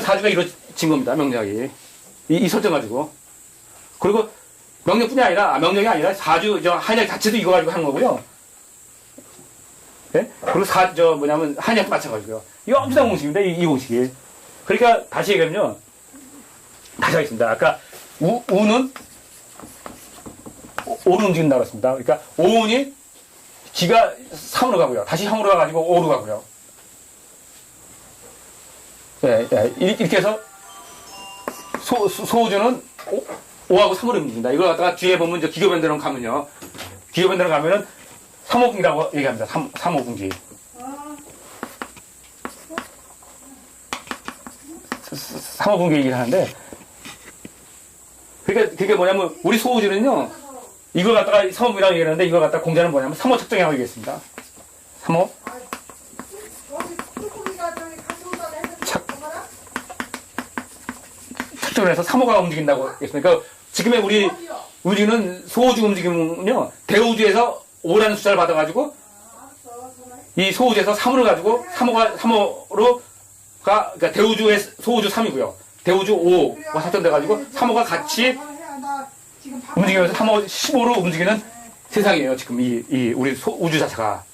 때문에 사주가 이루어진 겁니다. 명령이. 이, 이 설정 가지고. 그리고 명령뿐이 아니라, 아, 명령이 아니라 사주, 저, 한약 자체도 이거 가지고 한 거고요. 예? 그리고 사, 저, 뭐냐면, 한약 마찬가지고요. 이거 엄청난 공식입니다. 이, 이 공식이. 그러니까, 다시 얘기하면요. 다시 하겠습니다. 아까, 우, 우는, 오- 오로 움직인다고 했습니다. 그러니까, 오운이, 기가 3으로 가고요. 다시 형으로 가가지고 5로 가고요. 예, 예. 이- 이렇게 해서, 소, 소- 소 우주는 5, 하고 3으로 움직인다. 이걸 갖다가 뒤에 보면 기교변대로 가면요. 기교변대로 가면은 3호분기라고 얘기합니다. 3, 3호분기. 3호분기 얘기를 하는데, 그러니까 그게 뭐냐면, 우리 소우주는요, 이걸 갖다가 3호분이라고 얘기하는데, 이걸 갖다가 공자는 뭐냐면, 3호 측정이라고 얘기했습니다. 3호? 여기 쭈꾸미가 저기 같이 온다고 했는데 착. 엄마랑? 해서 3호가 움직인다고 했습니다. 그러니까 지금의 우리? 우주는 소우주 움직임은요, 대우주에서 5라는 숫자를 받아가지고, 이 소우주에서 3호를 가지고 3호가 3호로가 그러니까 대우주의 소우주 3이고요. 대우주 5가 설정돼 가지고 3호가 같이 움직이면서 3호 15로 움직이는 세상이에요. 지금 이, 이 우리 소, 우주 자체가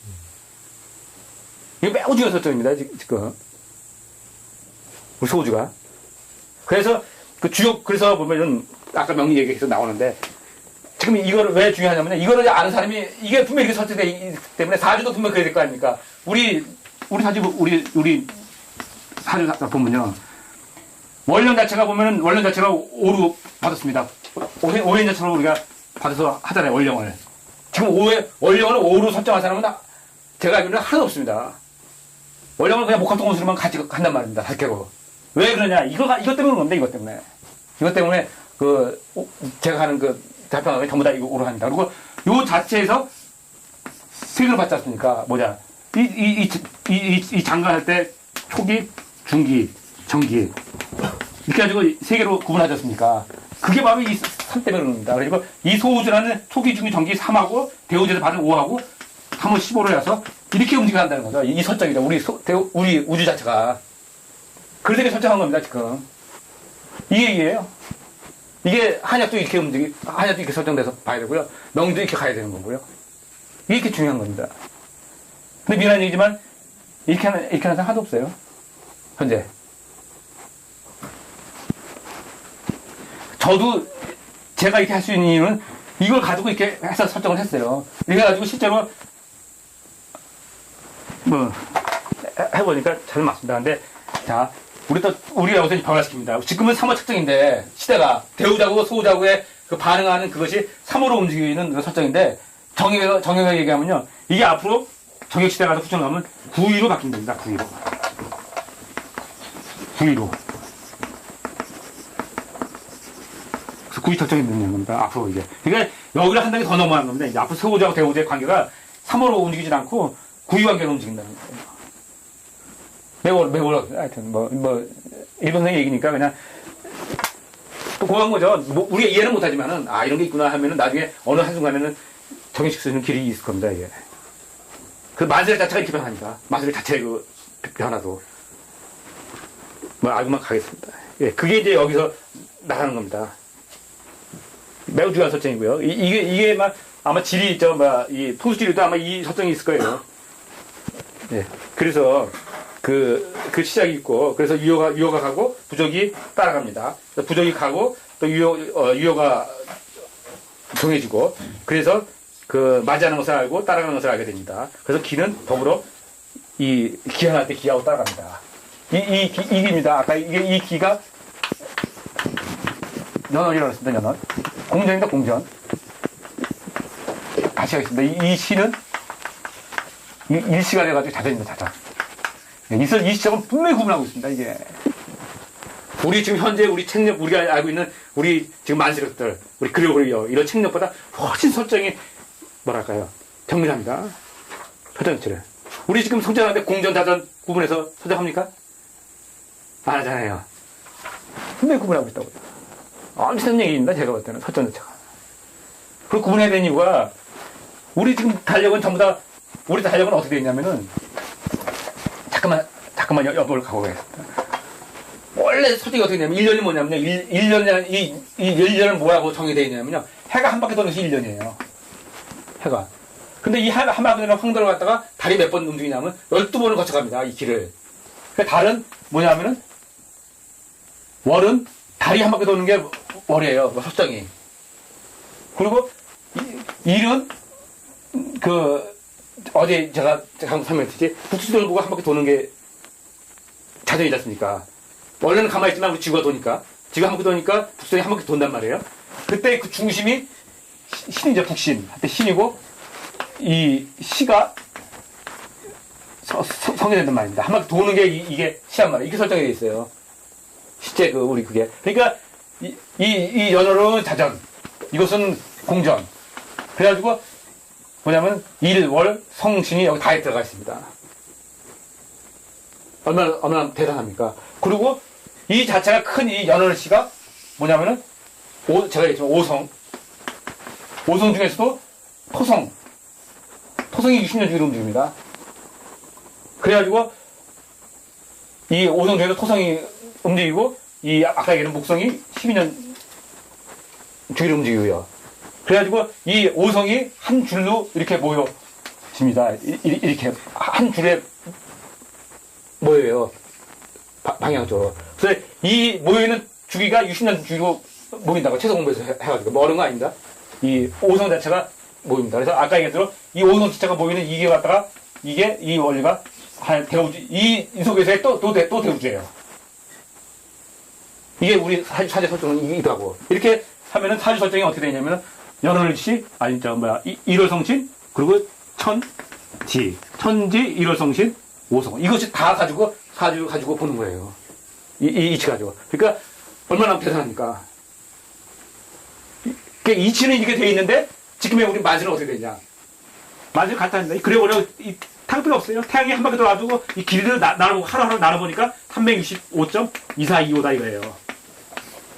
이거 매우 중요한 설정입니다. 지- 지금 우리 소우주가 그래서 그 주요 그래서 보면은 아까 명리 얘기 계속 나오는데 지금 이거를 왜 중요하냐면요. 이거를 아는 사람이 이게 분명히 이렇게 설정되기 때문에 사주도 분명 그래야 될 거 아닙니까? 우리 우리 사주 우리 우리 사주 다 보면요. 원령 자체가 보면은 원령 자체가 5로 받았습니다. 오해 오해 자체로 우리가 받아서 하잖아요. 원령을. 지금 오해 원령을 5로 설정한 사람은 나- 제가 알기로는 하나도 없습니다. 원령을 그냥 목합 동 원수로만 같이 간단 말입니다. 살게로. 왜 그러냐? 이거 이것 때문에 겁니다. 이것 때문에. 이것 때문에 그 오- 제가 하는 그 대평하게 전부 다 이거 오로 합니다. 그리고 요 자체에서 세계를 받지 않습니까? 뭐냐? 이, 이, 이, 이, 이, 이 장관 할 때 초기, 중기, 정기. 이렇게 가지고 세 개로 구분하지 않습니까? 그게 바로 이3 때문에 그런 겁니다. 그리고 이 소우주라는 초기, 중기, 정기 3하고 대우제에서 받은 5하고 3호 15로 해서 이렇게 움직여간다는 거죠. 이, 이 설정이죠. 우리, 소, 대우, 우리 우주 자체가. 이렇게 설정한 겁니다, 지금. 이 얘기예요. 이게 한약도 이렇게 움직이, 한약도 이렇게 설정돼서 봐야 되고요. 명도 이렇게 가야 되는 거고요. 이게 이렇게 중요한 겁니다. 근데 미안한 얘기지만, 이렇게 하는, 이렇게 하는 사람 하나도 없어요. 현재. 저도 제가 이렇게 할 수 있는 이유는 이걸 가지고 이렇게 해서 설정을 했어요. 이래 가지고 실제로 뭐 해- 해보니까 잘 맞습니다. 근데 자 우리 또 우리가 우선 변화시킵니다. 지금은 3호 측정인데 시대가 대우자고 소우자고의 그 반응하는 그것이 3호로 움직이는 그 설정인데 정의가 정의가 얘기하면요 이게 앞으로 정액 시대가 가서 후천하면 9위로 바뀐답니다. 9위로 9위로 그래서 9위 설정이 되는 겁니다. 앞으로 이제 그러니까 여기를 한 단계 더 넘어가는 겁니다. 이제 앞으로 소우자하고 대우자의 관계가 3호로 움직이지 않고 9위 관계로 움직인다는 거예요. 매월, 매월, 하여튼, 뭐, 뭐, 일본의 얘기니까 그냥, 또 고한 거죠. 뭐, 우리가 이해는 못하지만은, 아, 이런 게 있구나 하면은 나중에 어느 한순간에는 수 있는 길이 있을 겁니다, 이게. 그 만세 자체가 이렇게 변하니까. 만세 자체의 그 변화도. 뭐, 알고만 가겠습니다. 예, 그게 이제 여기서 나가는 겁니다. 매우 중요한 설정이고요. 이, 게 이게 막, 아마 질이, 저, 막, 이, 토수질도 아마 이 설정이 있을 거예요. 예. 그래서, 그, 그 시작이 있고, 그래서 유효가, 유효가 가고, 부적이 따라갑니다. 부적이 가고, 또 유효, 어, 유효가 정해지고, 그래서 그, 맞이하는 것을 알고, 따라가는 것을 알게 됩니다. 그래서 기는 더불어, 이, 기한할 때 기하고 따라갑니다. 이, 이, 기, 이 기입니다. 아까 이게, 이 기가, 연원이라고 했습니다, 연원. 공전입니다, 공전. 다시 하겠습니다. 이, 이 시는, 이, 일시가 돼가지고 자전입니다, 자전. 네, 이, 시점은 분명히 구분하고 있습니다, 이게. 우리 지금 현재 우리 책력, 우리가 알고 있는 우리 지금 만세력들, 우리 그리고리요, 이런 책력보다 훨씬 설정이, 뭐랄까요, 정밀합니다. 설정치를. 우리 지금 성장하는데 공전, 자전 구분해서 설정합니까? 안 하잖아요. 분명히 구분하고 있다고요. 엄청난 얘기입니다, 제가 볼 때는, 설정 자체가. 그걸 구분해야 되는 이유가, 우리 지금 달력은 전부 다, 우리 달력은 어떻게 되어 있냐면은, 잠깐만, 잠깐만 여- 여보를 가고 가겠습니다. 원래 설정이 어떻게 되냐면 1년이 뭐냐면요. 1, 일년이 이, 이 1년은 뭐라고 정의되어 있냐면요. 해가 한 바퀴 도는 것이 1년이에요. 해가. 근데 이 한, 한 바퀴 도는 황도를 갖다가 달이 몇번 움직이냐면 12번을 거쳐갑니다. 이 길을. 그 달은 뭐냐면은 월은 달이 한 바퀴 도는 게 월이에요. 뭐 설정이. 그리고 이- 일은 그 어제 제가 잠깐 설명했듯이 북수도를 보고 한 바퀴 도는 게 자전이지 않습니까? 원래는 가만히 있지만 지구가 도니까 지구가 한 바퀴 도니까 북수도이 한 바퀴 돈단 말이에요. 그때 그 중심이 시- 신이죠 북신. 한때 신이고 이 시가 성이 된단 말입니다. 한 바퀴 도는 게 이, 게 시란 말이에요. 이게 설정이 돼 있어요. 실제 그 우리 그게 그러니까 이, 이, 이 연어는 자전 이것은 공전 그래가지고 뭐냐면 일, 월, 성신이 여기 다 들어가 있습니다. 얼마나 얼마나 대단합니까? 그리고 이 자체가 큰 이 연월 씨가 뭐냐면은 오, 제가 얘기했지만 오성 오성 중에서도 토성 토성이 60년 주기로 움직입니다. 그래가지고 이 오성 중에서 토성이 움직이고 이 아까 얘기한 목성이 12년 주기로 움직이고요. 그래가지고 이 오성이 한 줄로 이렇게 모여집니다. 이렇게 한 줄에 모여요. 바- 방향적으로. 그래서 이 모여있는 주기가 60년 주기로 모인다고 최소 공부해서 해- 해가지고 뭐 어려운 거 아닙니다. 이 오성 자체가 모입니다. 그래서 아까 얘기했대로 이 오성 자체가 모이는 이게 갖다가 이게 이 원리가 한 대우주 이, 이 속에서의 또, 또, 대, 또 대우주예요. 이게 우리 사- 사제 설정은 하고 이렇게 하면은 사주 설정이 어떻게 되냐면은 연월시 아니 저 뭐야 이- 일월성신 그리고 천지 천지 일월성신 오성 이것이 다 가지고 사주 가지고 보는 거예요. 이, 이 이치 가지고 그러니까 얼마나 대단합니까? 이- 그 이치는 이렇게 돼 있는데 지금의 우리 만수는 어떻게 되냐? 만수 간단합니다. 그래 버려 이 탕필요 없어요. 태양이 한 바퀴 돌아가지고 이 길이를 나, 나눠 하루하루 나눠보니까 365.2425다 이거예요.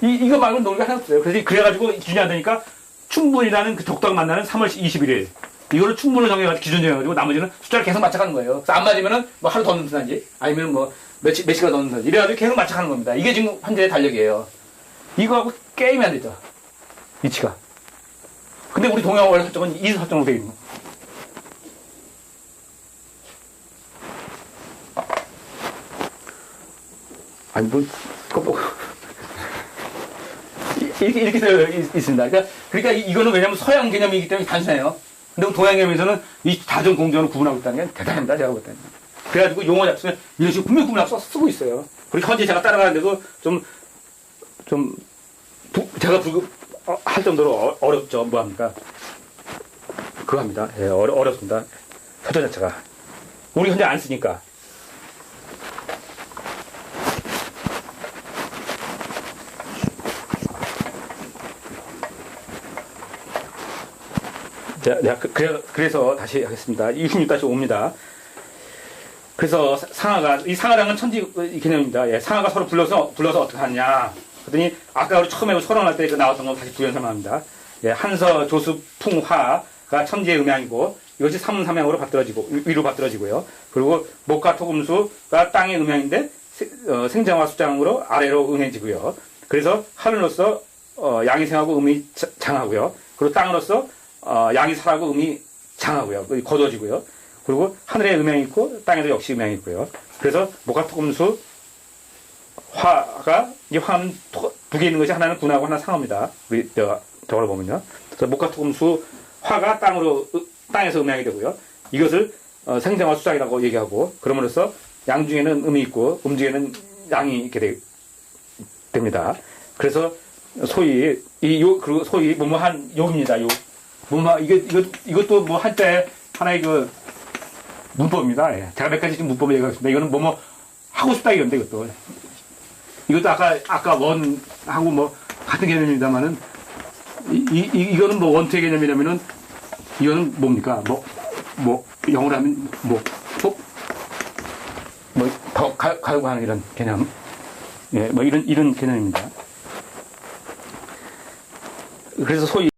이, 이거 말고는 논리가 하나 없어요. 그래서 그래가지고 기준이 안 되니까 충분이라는 그 독당 만나는 3월 21일. 이거를 충분을 정해가지고 기준 정해가지고 나머지는 숫자를 계속 맞춰가는 거예요. 그래서 안 맞으면은 뭐 하루 더 넣는다든지 아니면 뭐 며칠, 며칠간 더 넣는다든지 이래가지고 계속 맞춰가는 겁니다. 이게 지금 현재의 달력이에요. 이거하고 게임이 안 되죠. 이치가. 근데 우리 동양 원래 설정은 이 설정으로 되어 있는 거예요. 아니, 뭐, 뭐. 이- 이렇게, 이렇게 되어 있- 있습니다. 그러니까, 그러니까 이- 이거는 왜냐면 서양 개념이기 때문에 단순해요. 근데 동양 개념에서는 이 다전 공전을 구분하고 있다는 게 대단합니다. 제가 볼 때는. 그래가지고 용어 잡수면 이런 식으로 분명 구분하고 써- 쓰고 있어요. 그리고 현재 제가 따라가는데도 좀, 좀, 부- 제가 불, 어, 할 정도로 어, 어렵죠. 뭐합니까? 그거 합니다. 예, 어려, 어렵습니다. 서전 자체가. 우리 현재 안 쓰니까. 자, 네, 그, 그래, 그래서 다시 하겠습니다. 26-5입니다. 그래서 사- 상하가, 이 상하랑은 천지 개념입니다. 예, 상하가 서로 불러서, 불러서 어떻게 하냐. 그랬더니, 아까 우리 처음에 서론할 때그 나왔던 거 다시 부연설명합니다. 예, 한서, 조수, 풍화가 천지의 음양이고, 이것이 삼삼양으로 받들어지고, 위- 위로 받들어지고요. 그리고 목과 토금수가 땅의 음양인데, 세- 어, 생장과 수장으로 아래로 응해지고요. 그래서 하늘로서 어, 양이 생하고 음이 자- 장하고요. 그리고 땅으로서 어, 양이 살하고 음이 장하고요. 그 거둬지고요. 그리고 하늘에 음양이 있고 땅에도 역시 음양이 있고요. 그래서 목화 토금수 화가 이 화는 토- 두개 있는 것이 하나는 군하고 하나 상어입니다. 우리 저, 저걸 보면요. 그래서 목화 토금수 화가 땅으로 으- 땅에서 음양이 되고요. 이것을 어, 생장화 수장이라고 얘기하고 그럼으로써 양 중에는 음이 있고 음 중에는 양이 있게 되, 됩니다. 그래서 소위 이 요 그리고 소위 뭐뭐한 욕입니다. 욕. 뭐뭐 이게 이것 이것도 뭐 한때 하나의 그 문법입니다. 예. 제가 몇 가지 지금 문법을 얘기하겠습니다. 이거는 뭐 뭐 하고 싶다 이건데 이것도 이것도 아까 아까 원하고 뭐 같은 개념입니다만은 이, 이 이- 이거는 뭐 원투의 개념이라면은 이거는 뭡니까? 뭐뭐 영어로 하면 뭐 뭐더 가려고 하는 이런 개념. 예, 뭐 이런 이런 개념입니다. 그래서 소위